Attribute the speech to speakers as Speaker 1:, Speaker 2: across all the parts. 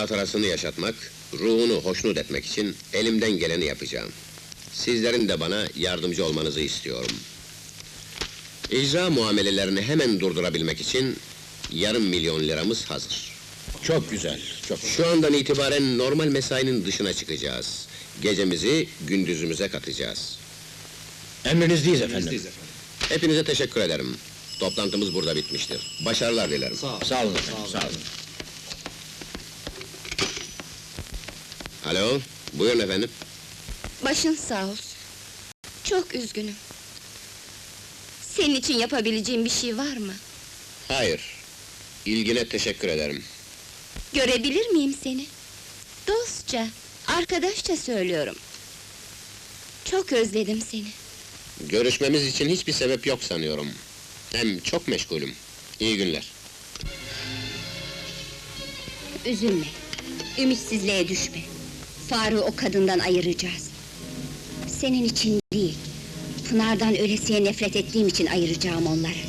Speaker 1: hatırasını yaşatmak, ruhunu hoşnut etmek için elimden geleni yapacağım. Sizlerin de bana yardımcı olmanızı istiyorum. İcra muamelelerini hemen durdurabilmek için yarım milyon liramız hazır.
Speaker 2: Çok güzel, çok.
Speaker 1: Şu andan itibaren normal mesainin dışına çıkacağız. Gecemizi gündüzümüze katacağız.
Speaker 2: Emrinizdeyiz efendim.
Speaker 1: Hepinize teşekkür ederim. Toplantımız burada bitmiştir. Başarılar dilerim.
Speaker 2: Sağ olun efendim, sağ olun.
Speaker 1: Alo, buyurun efendim.
Speaker 3: Başın sağ olsun. Çok üzgünüm. Senin için yapabileceğim bir şey var mı?
Speaker 1: Hayır. İlgine teşekkür ederim.
Speaker 3: Görebilir miyim seni? Dostça, arkadaşça söylüyorum. Çok özledim seni.
Speaker 1: Görüşmemiz için hiçbir sebep yok sanıyorum. Hem çok meşgulüm. İyi günler.
Speaker 3: Üzülme. Ümitsizliğe düşme. Faruk'u o kadından ayıracağız. Senin için değil. Pınar'dan ölesiye nefret ettiğim için ayıracağım onları.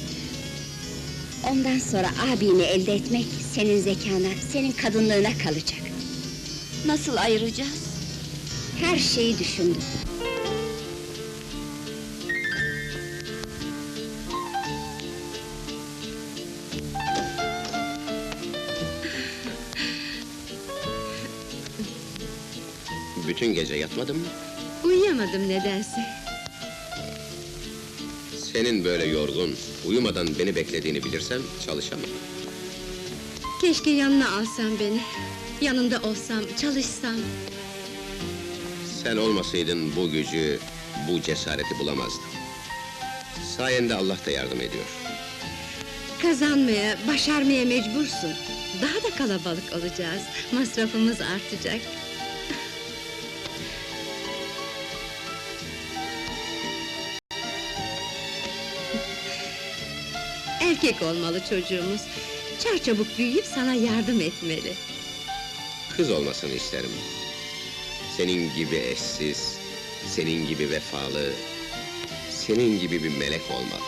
Speaker 3: Ondan sonra abini elde etmek senin zekana, senin kadınlığına kalacak. Nasıl ayıracağız? Her şeyi düşündüm.
Speaker 1: Bütün gece yatmadın mı?
Speaker 3: Uyuyamadım nedense.
Speaker 1: Senin böyle yorgun, uyumadan beni beklediğini bilirsem çalışamam.
Speaker 4: Keşke yanına alsam beni. Yanında olsam, çalışsam.
Speaker 1: Sen olmasaydın bu gücü, bu cesareti bulamazdım. Sayende Allah da yardım ediyor.
Speaker 4: Kazanmaya, başarmaya mecbursun. Daha da kalabalık olacağız. Masrafımız artacak. Erkek olmalı çocuğumuz. Çarçabuk büyüyüp sana yardım etmeli.
Speaker 1: Kız olmasını isterim. Senin gibi eşsiz, senin gibi vefalı, senin gibi bir melek olmalı.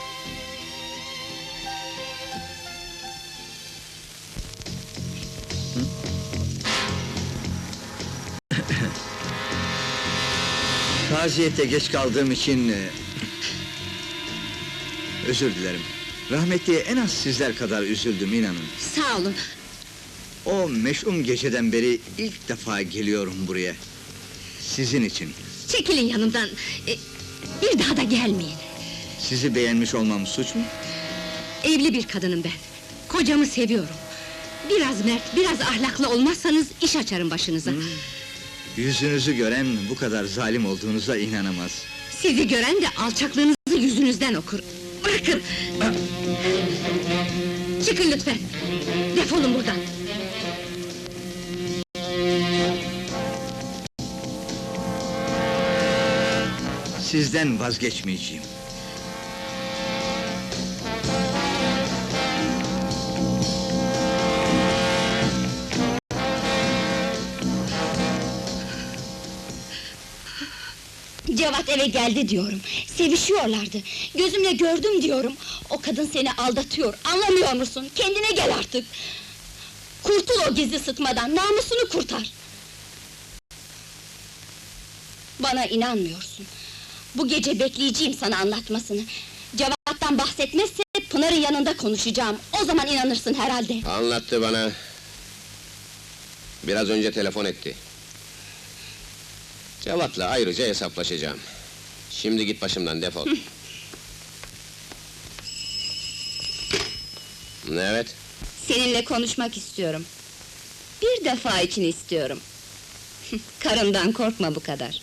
Speaker 5: Taziyete geç kaldığım için... e, Özür dilerim. Rahmetliye en az sizler kadar üzüldüm inanın.
Speaker 4: Sağ olun.
Speaker 5: O meşhum geceden beri ilk defa geliyorum buraya. Sizin için.
Speaker 4: Çekilin yanımdan. E, bir daha da gelmeyin.
Speaker 5: Sizi beğenmiş olmam suç mu?
Speaker 4: Evli bir kadınım ben. Kocamı seviyorum. Biraz mert, biraz ahlaklı olmazsanız iş açarım başınıza.
Speaker 5: Yüzünüzü gören bu kadar zalim olduğunuza inanamaz.
Speaker 4: Sizi gören de alçaklığınızı yüzünüzden okur. Bırakın! Çıkın lütfen! Defolun buradan!
Speaker 5: Sizden vazgeçmeyeceğim.
Speaker 3: Cevat eve geldi diyorum. Sevişiyorlardı. Gözümle gördüm diyorum. O kadın seni aldatıyor. Anlamıyor musun? Kendine gel artık. Kurtul o gizli sıtmadan. Namusunu kurtar. Bana inanmıyorsun. Bu gece bekleyeceğim sana anlatmasını. Cevat'tan bahsetmezse Pınar'ın yanında konuşacağım. O zaman inanırsın herhalde.
Speaker 1: Anlattı bana. Biraz önce telefon etti. Cevat'la ayrıca hesaplaşacağım. Şimdi git başımdan defol. evet,
Speaker 3: Seninle konuşmak istiyorum. Bir defa için istiyorum. Karımdan korkma bu kadar.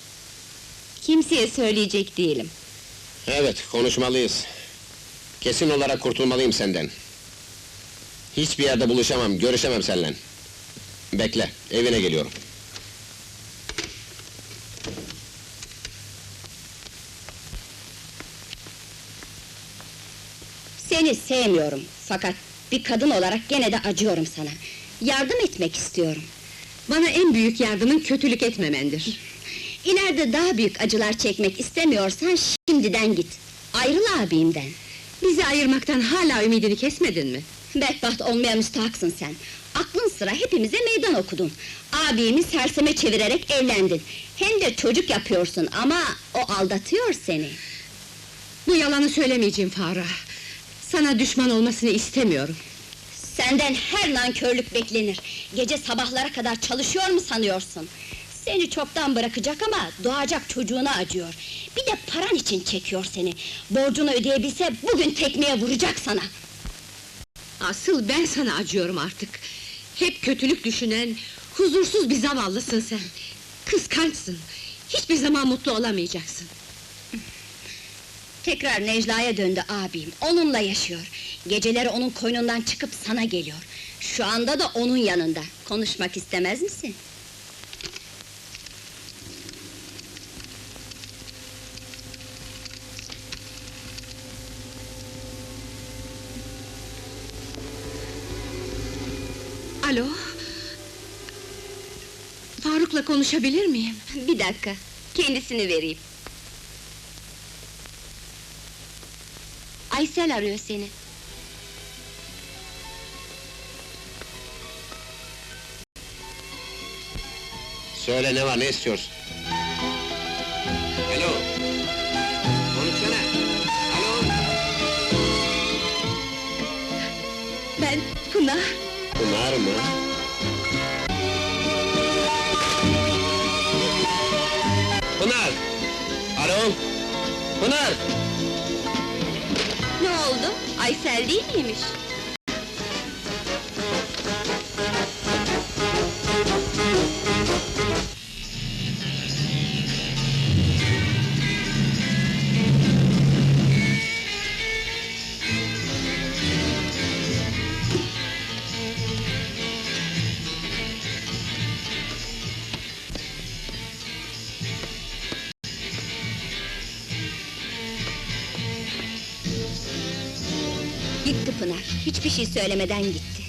Speaker 3: Kimseye söyleyecek değilim.
Speaker 1: evet konuşmalıyız. Kesin olarak kurtulmalıyım senden. Hiçbir yerde buluşamam, görüşemem seninle. Bekle, evine geliyorum.
Speaker 3: Seni sevmiyorum fakat bir kadın olarak gene de acıyorum sana. Yardım etmek istiyorum.
Speaker 4: Bana en büyük yardımın kötülük etmemendir.
Speaker 3: İleride daha büyük acılar çekmek istemiyorsan şimdiden git. Ayrıl abimden.
Speaker 4: Bizi ayırmaktan hala ümidini kesmedin mi?
Speaker 3: Bedbaht olmaya müstahaksın sen. Aklın sıra hepimize meydan okudun. Abimi serseme çevirerek evlendin. Hem de çocuk yapıyorsun ama o aldatıyor seni.
Speaker 4: Bu yalanı söylemeyeceğim Faruk'a. Sana düşman olmasını istemiyorum.
Speaker 3: Senden her nankörlük beklenir. Gece sabahlara kadar çalışıyor mu sanıyorsun? Seni çoktan bırakacak ama doğacak çocuğuna acıyor. Bir de paran için çekiyor seni. Borcunu ödeyebilse bugün tekmeye vuracak sana.
Speaker 4: Asıl ben sana acıyorum artık. Hep kötülük düşünen, huzursuz bir zavallısın sen. Kıskançsın. Hiçbir zaman mutlu olamayacaksın.
Speaker 3: Tekrar Necla'ya döndü abim. Onunla yaşıyor. Geceleri onun koynundan çıkıp sana geliyor. Şu anda da onun yanında. Konuşmak istemez misin?
Speaker 4: Alo? Faruk'la konuşabilir miyim?
Speaker 3: Bir dakika. Kendisini vereyim. Aysel arıyor seni.
Speaker 1: Söyle ne var, ne istiyorsun? Alo! Konuşsana! Alo!
Speaker 4: Ben Pınar.
Speaker 1: Pınar mı? Pınar! Alo! Pınar!
Speaker 3: Ne oldu? Aysel değil miymiş? Gitti Pınar. Hiçbir şey söylemeden gitti.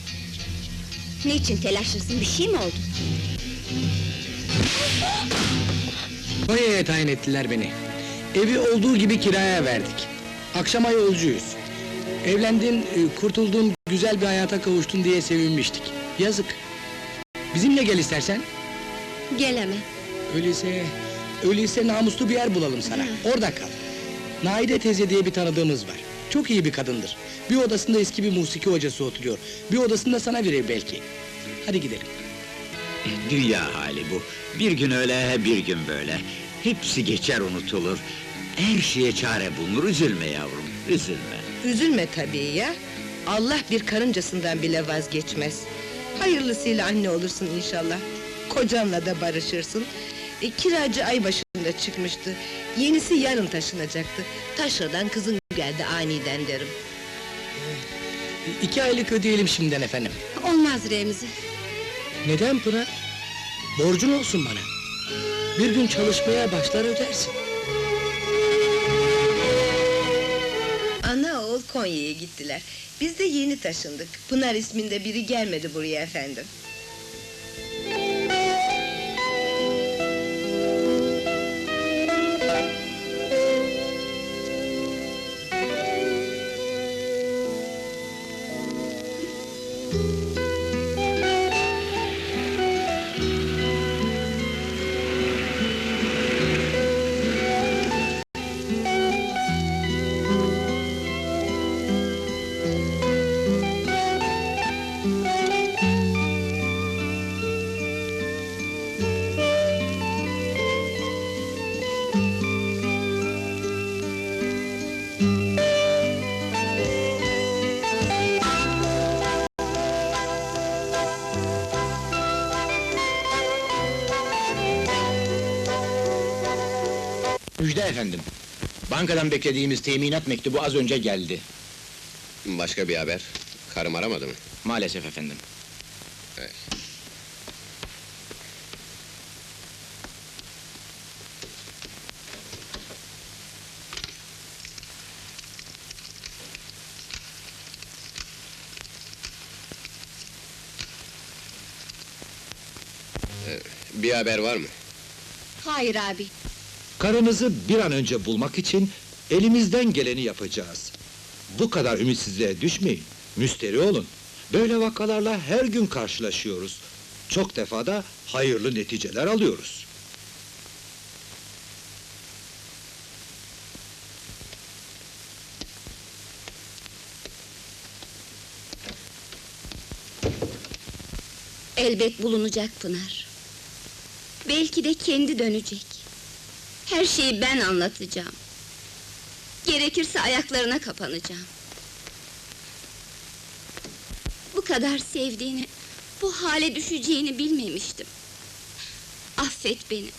Speaker 3: Niçin telaşlısın? Bir şey mi oldu?
Speaker 6: Konya'ya tayin ettiler beni. Evi olduğu gibi kiraya verdik. Akşama yolcuyuz. Evlendin, e, kurtuldun, güzel bir hayata kavuştun diye sevinmiştik. Yazık. Bizimle gel istersen.
Speaker 3: Gelemem.
Speaker 6: Öyleyse, öyleyse namuslu bir yer bulalım sana. Orada kal. Naide teyze diye bir tanıdığımız var. Çok iyi bir kadındır. Bir odasında eski bir musiki hocası oturuyor. Bir odasında sana verir belki. Hadi gidelim.
Speaker 5: Dünya hali bu. Bir gün öyle, bir gün böyle. Hepsi geçer unutulur. Her şeye çare bulunur, üzülme yavrum, üzülme.
Speaker 7: Üzülme tabii ya. Allah bir karıncasından bile vazgeçmez. Hayırlısıyla anne olursun inşallah. Kocanla da barışırsın. E, kiracı ay başında çıkmıştı. Yenisi yarın taşınacaktı. Taşradan kızın geldi aniden derim.
Speaker 6: İki aylık ödeyelim şimdiden efendim.
Speaker 4: Olmaz Remzi.
Speaker 6: Neden Pınar? Borcun olsun bana. Bir gün çalışmaya başlar ödersin.
Speaker 7: Ana oğul Konya'ya gittiler. Biz de yeni taşındık. Pınar isminde biri gelmedi buraya efendim.
Speaker 2: Efendim. Bankadan beklediğimiz teminat mektubu az önce geldi.
Speaker 1: Başka bir haber. Karım aramadı mı?
Speaker 2: Maalesef efendim.
Speaker 1: Evet. Ee, Bir haber var mı?
Speaker 3: Hayır abi.
Speaker 8: Karınızı bir an önce bulmak için elimizden geleni yapacağız. Bu kadar ümitsizliğe düşmeyin. Müsteri olun. Böyle vakalarla her gün karşılaşıyoruz. Çok defada hayırlı neticeler alıyoruz.
Speaker 9: Elbet bulunacak Pınar. Belki de kendi dönecek. Her şeyi ben anlatacağım. Gerekirse ayaklarına kapanacağım. Bu kadar sevdiğini, bu hale düşeceğini bilmemiştim. Affet beni.